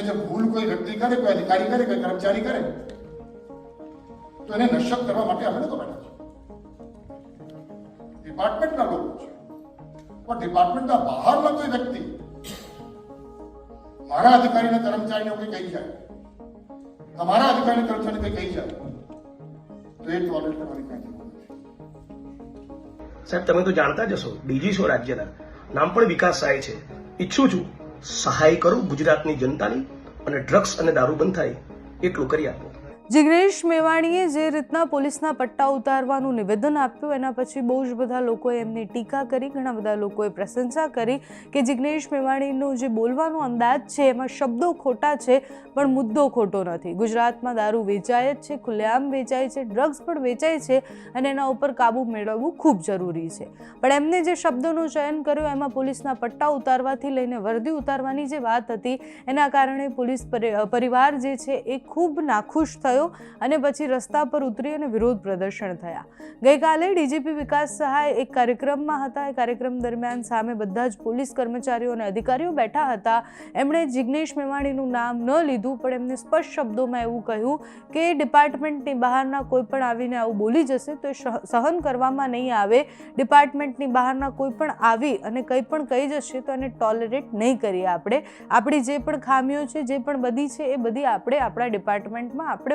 અને જો ભૂલ કોઈ વ્યક્તિ કરે, કોઈ અધિકારી કરે, કોઈ કર્મચારી કરે, તો એને નશ્યત કરવા માટે અમે લોકો બેઠા છે ડિપાર્ટમેન્ટના લોકો છે. પણ ડિપાર્ટમેન્ટના બહારના કોઈ વ્યક્તિ મારા અધિકારીને કર્મચારીને કોઈ કહી જાય, તમારા અધિકારીને કર્મચારીને કોઈ કહી જાય, તો એ ટોલેટ કરવાની કાંઈ સાહેબ, તમે તો જાણતા જ હશો, ડીજી છો રાજ્યના. નામ પણ વિકાસ થાય છે. ઈચ્છું છું સહાય કરું ગુજરાતની જનતાની અને ડ્રગ્સ અને દારૂ બંધ થાય એટલું કરી આપો. જિગ્નેશ મેવાણીએ જે રીતના પોલીસના પટ્ટા ઉતારવાનું નિવેદન આપ્યું, એના પછી બહુ જ બધા લોકોએ એમની ટીકા કરી, ઘણા બધા લોકોએ પ્રશંસા કરી કે જિગ્નેશ મેવાણીનો જે બોલવાનો અંદાજ છે, એમાં શબ્દો ખોટા છે, પણ મુદ્દો ખોટો નથી. ગુજરાતમાં દારૂ વેચાય જ છે, ખુલ્લેઆમ વેચાય છે, ડ્રગ્સ પણ વેચાય છે અને એના ઉપર કાબૂ મેળવવું ખૂબ જરૂરી છે. પણ એમને જે શબ્દોનું ચયન કર્યું, એમાં પોલીસના પટ્ટા ઉતારવાથી લઈને વર્દી ઉતારવાની જે વાત હતી, એના કારણે પોલીસ પરી- પરિવાર જે છે એ ખૂબ નાખુશ થયો. અને પછી રસ્તા પર ઉતરી અને વિરોધ પ્રદર્શન થયા. ગઈકાલે ડીજીપી વિકાસ સહાય એક કાર્યક્રમમાં હતા. એ કાર્યક્રમ દરમિયાન સામે બધા જ પોલીસ કર્મચારીઓ અને અધિકારીઓ બેઠા હતા. એમણે જિજ્ઞેશ મેવાણીનું નામ ન લીધું, પણ એમને સ્પષ્ટ શબ્દોમાં એવું કહ્યું કે ડિપાર્ટમેન્ટની બહારના કોઈ પણ આવીને આવું બોલી જશે તો એ સહ- સહન કરવામાં નહીં આવે. ડિપાર્ટમેન્ટની બહારના કોઈ પણ આવી અને કંઈ પણ કહી જશે તો એને ટોલરેટ નહીં કરીએ આપણે. આપણી જે પણ ખામીઓ છે, જે પણ બધી છે, એ બધી આપણે આપણા ડિપાર્ટમેન્ટમાં આપણે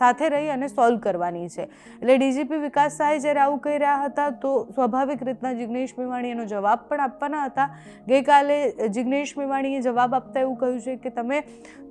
સાથે રહી અને સોલ્વ કરવાની છે. એટલે ડીજીપી વિકાસ સહાય જ્યારે આવું કહી રહ્યા હતા, તો સ્વાભાવિક રીતના જિગ્નેશ મેવાણી એનો જવાબ પણ આપવાના હતા. ગઈકાલે જિગ્નેશ મેવાણીએ જવાબ આપતા એવું કહ્યું છે કે તમે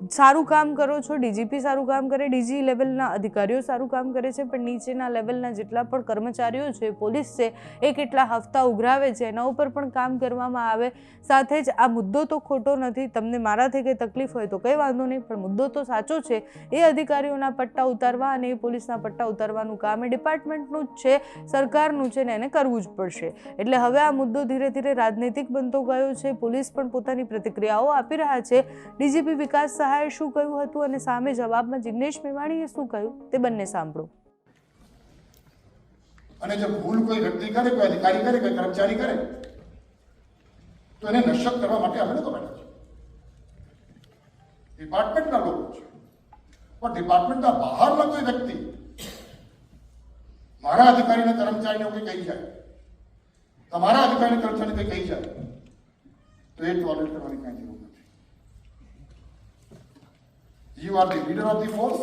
સારું કામ કરો છો ડીજીપી સારું કામ કરે ડીજી લેવલના અધિકારીઓ સારું કામ કરે છે, પણ નીચેના લેવલના જેટલા પણ કર્મચારીઓ છે, પોલીસ છે, એ કેટલા હફતા ઉઘરાવે છે, એના ઉપર પણ કામ કરવામાં આવે. સાથે જ આ મુદ્દો તો ખોટો નથી, તમને મારાથી કંઈ તકલીફ હોય તો કંઈ વાંધો નહીં, પણ મુદ્દો તો સાચો છે. એ અધિકારીઓના પટ્ટા ઉતારવા અને એ પોલીસના પટ્ટા ઉતારવાનું કામ એ ડિપાર્ટમેન્ટનું જ છે, સરકારનું છે ને એને કરવું જ પડશે. એટલે હવે આ મુદ્દો ધીરે ધીરે રાજનૈતિક બનતો ગયો છે, પોલીસ પણ પોતાની પ્રતિક્રિયાઓ આપી રહ્યા છે. ડીજીપી વિકાસ સહાયે શું કહ્યું હતું અને સામે જવાબમાં જિગ્નેશ મેવાણીએ શું કહ્યું તે બંને સાંભળો. અને જો ભૂલ કોઈ વ્યક્તિ કરે, કોઈ અધિકારી કરે, કોઈ કર્મચારી કરે, તો એને નશક કરવા માટે અમે લોકો બેઠા છે ડિપાર્ટમેન્ટના લોકો છે. પણ ડિપાર્ટમેન્ટના બહારના કોઈ વ્યક્તિ મારા અધિકારીને કર્મચારીને કંઈ કહી જાય. તમારા અધિકારી કર્મચારીને કંઈ કહી જાય. તો એ ટોલેટ કરવાની કાંઈ જરૂર નથી. You are the leader of the force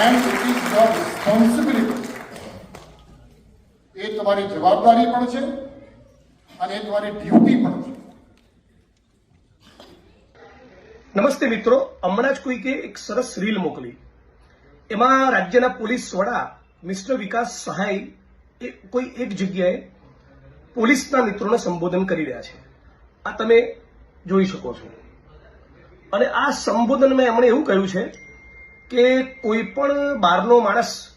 and it is your responsibility એ તમારી જવાબદારી પણ છે અને એ તમારી ડ્યુટી પણ છે. નમસ્તે મિત્રો, હમણાં જ કોઈકે એક સરસ રીલ મોકલી. એમાં રાજ્યના પોલીસ વડા મિસ્ટર વિકાસ સહાય એ કોઈ એક જગ્યાએ પોલીસના મિત્રોને સંબોધન કરી રહ્યા છે. આ તમે જોઈ શકો છો. અને આ સંબોધનમાં એમણે એવું કહ્યું છે કે કોઈ પણ બહારનો માણસ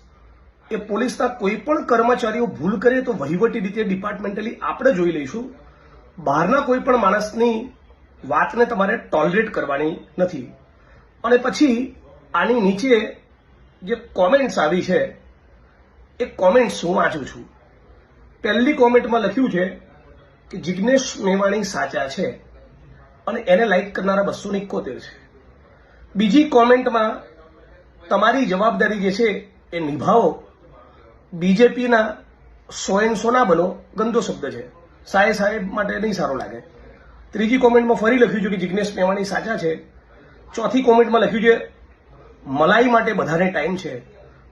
એ પોલીસના કોઈ પણ કર્મચારીઓ ભૂલ કરે તો વહીવટી રીતે ડિપાર્ટમેન્ટલી આપણે જોઈ લઈશું. બહારના કોઈ પણ માણસની વાતને તમારે ટોલરેટ કરવાની નથી. અને પછી આની નીચે જે કોમેન્ટ્સ આવી છે, એ કોમેન્ટ્સ હું વાંચું છું. પહેલી કોમેન્ટમાં લખ્યું છે કે જિગ્નેશ મેવાણી સાચા છે અને એને લાઈક કરનારા બસો ઇકોતેર છે. બીજી કોમેન્ટમાં તમારી જવાબદારી જે છે એ નિભાવો. બીજેપીના સો એન સોના બનો ગંદો શબ્દ છે. સાહેબ સાહેબ માટે નહીં સારો લાગે. ત્રીજી કોમેન્ટમાં ફરી લખ્યું છે કે જિગ્નેશ મેવાણી સાચા છે. ચોથી કોમેન્ટમાં લખ્યું છે, મલાઈ માટે બધાને ટાઈમ છે,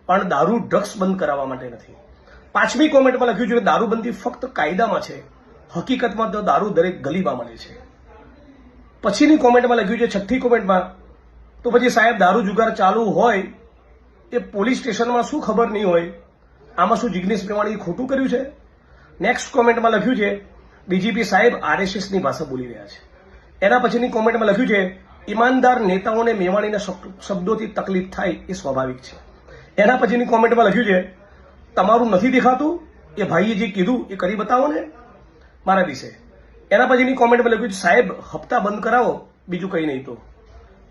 પણ દારૂ ડ્રગ્સ બંધ કરાવવા માટે નથી. પાંચમી કોમેન્ટમાં લખ્યું છે કે દારૂબંધી ફક્ત કાયદામાં છે, હકીકતમાં તો દારૂ દરેક ગલીમાં મળે છે. પછીની કોમેન્ટમાં લખ્યું છે, છઠ્ઠી કોમેન્ટમાં, તો પછી સાહેબ, દારૂ જુગાર ચાલુ હોય, એ પોલીસ સ્ટેશનમાં શું ખબર નહીં હોય? આમાં શું જિગ્નેશ મેવાણીએ ખોટું કર્યું છે? નેક્સ્ટ કોમેન્ટમાં લખ્યું છે ડીજીપી સાહેબ આરએસએસની ભાષા બોલી રહ્યા છે. એના પછીની કોમેન્ટમાં લખ્યું છે, ઈમાનદાર નેતાઓને મેવાણીના શબ્દોથી તકલીફ થાય એ સ્વાભાવિક છે. એના પછીની કોમેન્ટમાં લખ્યું છે, તમારું નથી દેખાતું? એ ભાઈએ જે કીધું એ કરી બતાવો ને મારા વિશે. એના પછીની કોમેન્ટમાં લખ્યું છે, સાહેબ, હપ્તા બંધ કરાવો, બીજું કંઈ નહીં તો.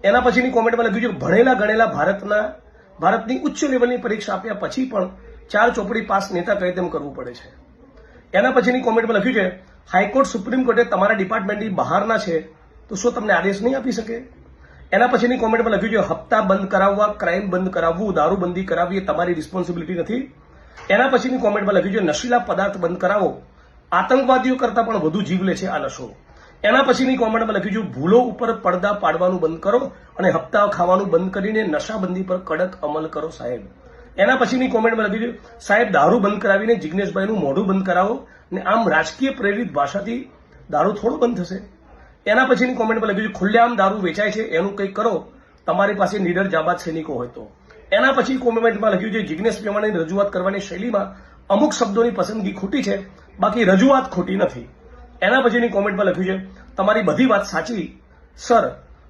એના પછીની કોમેન્ટમાં લખ્યું છે, ભણેલા ગણેલા ભારતના, ભારતની ઉચ્ચ લેવલની પરીક્ષા આપ્યા પછી પણ ચાર ચોપડી પાસ નેતા કહે તેમ કરવું પડે છે. એના પછીની કોમેન્ટમાં લખ્યું છે હાઈકોર્ટ સુપ્રીમ કોર્ટે તમારા ડિપાર્ટમેન્ટની બહારના છે, તો શું તમને આદેશ નહીં આપી શકે? એના પછીની કોમેન્ટમાં લખ્યું છે, હપ્તા બંધ કરાવવા, ક્રાઇમ બંધ કરાવવું, દારૂબંધી કરાવવી એ તમારી રિસ્પોન્સિબિલિટી નથી. એના પછીની કોમેન્ટમાં લખ્યું છે, નશીલા પદાર્થ બંધ કરાવો, આતંકવાદીઓ કરતાં પણ વધુ જીવ લે છે આ નશો. એના પછીની કોમેન્ટમાં લખ્યું છે, ભૂલો ઉપર પડદા પાડવાનું બંધ કરો અને હપ્તા ખાવાનું બંધ કરીને નશાબંધી પર કડક અમલ કરો સાહેબ. એના પછીની કોમેન્ટમાં લખી દીધું, સાહેબ, દારૂ બંધ કરાવીને જિગ્નેશભાઈનું મોઢું બંધ કરાવો ને આમ રાજકીય પ્રેરિત ભાષાથી દારૂ થોડો બંધ થશે. એના પછીની કોમેન્ટમાં લખ્યું છે ખુલ્લેઆમ દારૂ વેચાય છે, એનું કંઈક કરો, તમારી પાસે નીડર જાબાદ સૈનિકો હોય તો. એના પછી કોમેન્ટમાં લખ્યું છે, જિગ્નેશ મેવાણીની રજૂઆત કરવાની શૈલીમાં અમુક શબ્દોની પસંદગી ખોટી છે, બાકી રજૂઆત ખોટી નથી. એના પછીની કોમેન્ટમાં લખ્યું છે, તમારી બધી વાત સાચી, સર,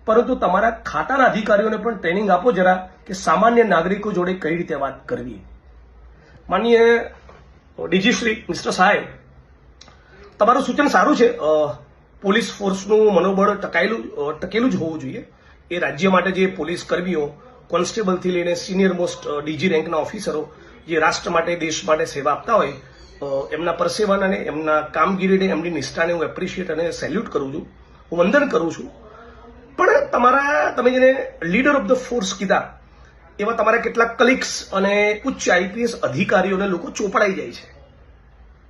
પરંતુ તમારા ખાતાના અધિકારીઓને પણ ટ્રેનિંગ આપો જરા કે સામાન્ય નાગરિકો જોડે કઈ રીતે વાત કરવી? માનીએ, ડીજી શ્રી, મિસ્ટર સાહેબ, તમારું સૂચન સારું છે. પોલીસ ફોર્સનું મનોબળ ટકાયેલું ટકેલું જ હોવું જોઈએ. એ રાજ્ય માટે જે પોલીસ કર્મીઓ, કોન્સ્ટેબલથી લઈને સિનિયર મોસ્ટ ડીજી રેન્કના ઓફિસરો, જે રાષ્ટ્ર માટે, દેશ માટે સેવા આપતા હોય એમના પરસેવાના અને એમના કામગીરીને, એમની નિષ્ઠાને હું એપ્રિશિએટ અને સેલ્યુટ કરું છું. હું વંદન કરું છું. પણ તમારા, તમે જેને લીડર ઓફ ધ ફોર્સ કીધા એવા તમારા કેટલાક કલિક્સ અને ઉચ્ચ આઈપીએસ અધિકારીઓને લોકો ચોપડાઈ જાય છે.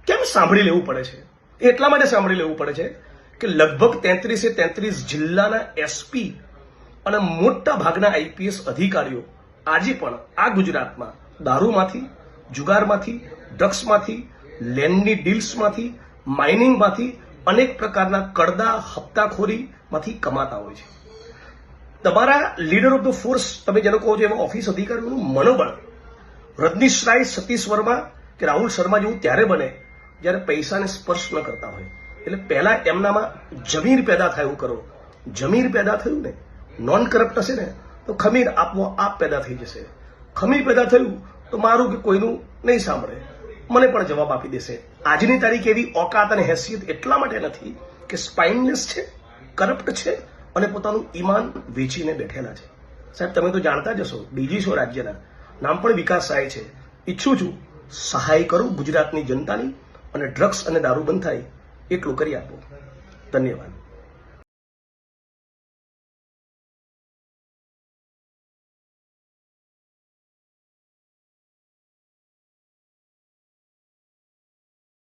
કેમ સાંભળી લેવું પડે છે? એ એટલા માટે સાંભળી લેવું પડે છે કે લગભગ તેત્રીસે તેત્રીસ જિલ્લાના એસપી અને મોટા ભાગના આઈપીએસ અધિકારીઓ આજે પણ આ ગુજરાતમાં દારૂમાંથી, જુગારમાંથી, ડ્રગ્સમાંથી લેન્ડની ડીલ્સમાંથી, માઇનિંગમાંથી અનેક પ્રકારના કડદા હપ્તાખોરીમાંથી કમાતા હોય છે. તમારા લીડર ઓફ ધ ફોર્સ તમે જેનો કહો છો એમાં ઓફિસ અધિકારીઓનું મનોબળ. રજનીશ રાય સતીશ વર્મા કે રાહુલ શર્મા જેવું ત્યારે બને જ્યારે પૈસાને સ્પર્શ ન કરતા હોય. એટલે પહેલા એમનામાં જમીર પેદા થાય કરો. જમીર પેદા થયું ને નોન કરપ્ટ હશે ને, તો ખમીર આપવો આપ પેદા થઈ જશે. ખમીર પેદા થયું તો મારું કે કોઈનું નહીં સાંભળે. મને પણ જવાબ આપી દેશે. આજની તારીખ એવી ઓકાત અને હેસિયત એટલા માટે નથી કે સ્પાઇનલેસ છે કરપ્ટ છે અને પોતાનું ઈમાન વેચીને બેઠેલા છે. સાહેબ, તમે તો જાણતા જ હશો, ડીજી છો રાજ્યના. નામ પણ વિકાસ સહાય છે. ઈચ્છું છું, સહાય કરું ગુજરાતની જનતાની અને ડ્રગ્સ અને દારૂ બંધ થાય એટલું કરી આપો. ધન્યવાદ.